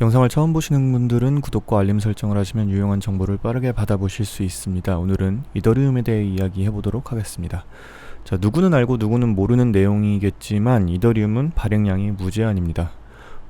영상을 처음 보시는 분들은 구독과 알림 설정을 하시면 유용한 정보를 빠르게 받아보실 수 있습니다. 오늘은 이더리움에 대해 이야기해 보도록 하겠습니다. 자, 누구는 알고 누구는 모르는 내용이겠지만 이더리움은 발행량이 무제한입니다.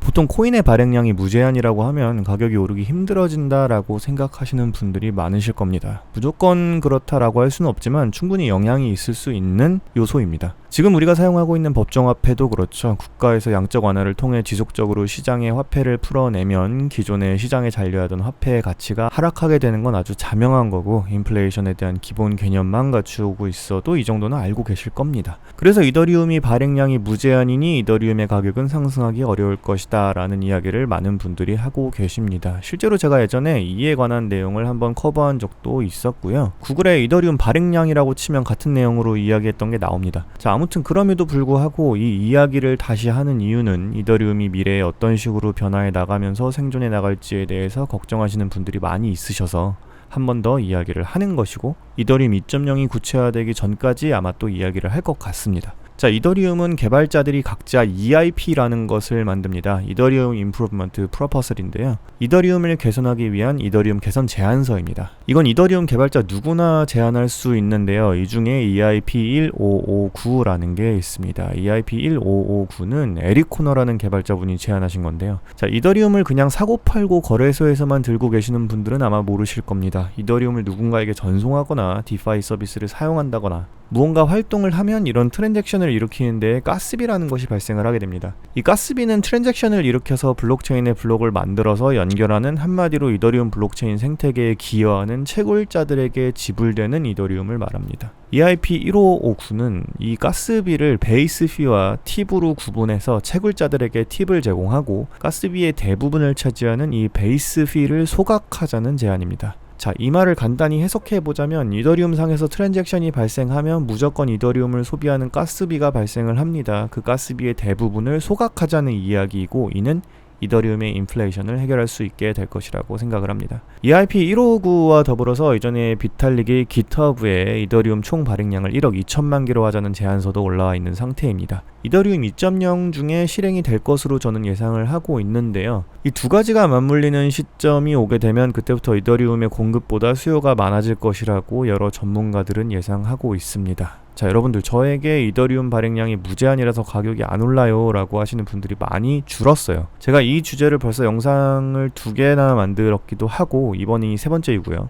보통 코인의 발행량이 무제한이라고 하면 가격이 오르기 힘들어진다라고 생각하시는 분들이 많으실 겁니다. 무조건 그렇다라고 할 수는 없지만 충분히 영향이 있을 수 있는 요소입니다. 지금 우리가 사용하고 있는 법정화폐도 그렇죠. 국가에서 양적 완화를 통해 지속적으로 시장에 화폐를 풀어내면 기존의 시장에 잔류하던 화폐의 가치가 하락하게 되는 건 아주 자명한 거고 인플레이션에 대한 기본 개념만 갖추고 있어도 이 정도는 알고 계실 겁니다. 그래서 이더리움이 발행량이 무제한이니 이더리움의 가격은 상승하기 어려울 것이다 라는 이야기를 많은 분들이 하고 계십니다. 실제로 제가 예전에 이에 관한 내용을 한번 커버한 적도 있었고요. 구글에 이더리움 발행량이라고 치면 같은 내용으로 이야기했던 게 나옵니다. 자, 아무 튼 그럼에도 불구하고 이 이야기를 다시 하는 이유는 이더리움이 미래에 어떤 식으로 변화해 나가면서 생존해 나갈지에 대해서 걱정하시는 분들이 많이 있으셔서 한 번 더 이야기를 하는 것이고 이더리움 2.0이 구체화되기 전까지 아마 또 이야기를 할 것 같습니다. 자, 이더리움은 개발자들이 각자 EIP라는 것을 만듭니다. 이더리움 임프루브먼트 프로퍼설인데요. 이더리움을 개선하기 위한 이더리움 개선 제안서입니다. 이건 이더리움 개발자 누구나 제안할 수 있는데요. 이 중에 EIP 1559라는 게 있습니다. EIP 1559는 에릭 코너라는 개발자분이 제안하신 건데요. 자, 이더리움을 그냥 사고 팔고 거래소에서만 들고 계시는 분들은 아마 모르실 겁니다. 이더리움을 누군가에게 전송하거나 디파이 서비스를 사용한다거나 무언가 활동을 하면 이런 트랜잭션을 일으키는데 가스비라는 것이 발생을 하게 됩니다. 이 가스비는 트랜잭션을 일으켜서 블록체인의 블록을 만들어서 연결하는 한마디로 이더리움 블록체인 생태계에 기여하는 채굴자들에게 지불되는 이더리움을 말합니다. EIP 1559는 이 가스비를 베이스 피와 팁으로 구분해서 채굴자들에게 팁을 제공하고 가스비의 대부분을 차지하는 이 베이스 피를 소각하자는 제안입니다. 자, 이 말을 간단히 해석해 보자면 이더리움 상에서 트랜잭션이 발생하면 무조건 이더리움을 소비하는 가스비가 발생을 합니다. 그 가스비의 대부분을 소각하자는 이야기이고 이는 이더리움의 인플레이션을 해결할 수 있게 될 것이라고 생각을 합니다. EIP 159와 더불어서 이전에 비탈릭이 기터브에 이더리움 총 발행량을 1억 2천만 개로 하자는 제안서도 올라와 있는 상태입니다. 이더리움 2.0 중에 실행이 될 것으로 저는 예상을 하고 있는데요. 이 두 가지가 맞물리는 시점이 오게 되면 그때부터 이더리움의 공급보다 수요가 많아질 것이라고 여러 전문가들은 예상하고 있습니다. 자, 여러분들 저에게 이더리움 발행량이 무제한이라서 가격이 안 올라요 라고 하시는 분들이 많이 줄었어요. 제가 이 주제를 벌써 영상을 두 개나 만들었기도 하고 이번이 세 번째이고요.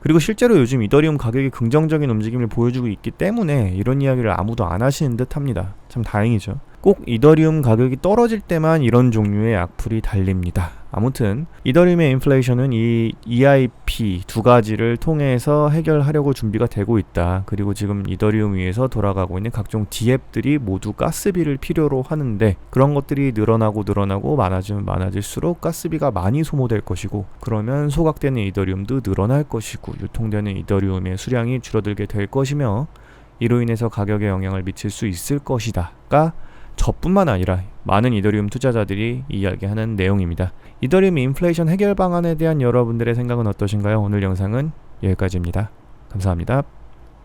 그리고 실제로 요즘 이더리움 가격이 긍정적인 움직임을 보여주고 있기 때문에 이런 이야기를 아무도 안 하시는 듯 합니다. 참 다행이죠. 꼭 이더리움 가격이 떨어질 때만 이런 종류의 악플이 달립니다. 아무튼 이더리움의 인플레이션은 이 EIP 두 가지를 통해서 해결하려고 준비가 되고 있다. 그리고 지금 이더리움 위에서 돌아가고 있는 각종 디앱들이 모두 가스비를 필요로 하는데 그런 것들이 늘어나고 늘어나고 많아지면 많아질수록 가스비가 많이 소모될 것이고 그러면 소각되는 이더리움도 늘어날 것이고 유통되는 이더리움의 수량이 줄어들게 될 것이며 이로 인해서 가격에 영향을 미칠 수 있을 것이다가 저뿐만 아니라 많은 이더리움 투자자들이 이야기하는 내용입니다. 이더리움 인플레이션 해결 방안에 대한 여러분들의 생각은 어떠신가요? 오늘 영상은 여기까지입니다. 감사합니다.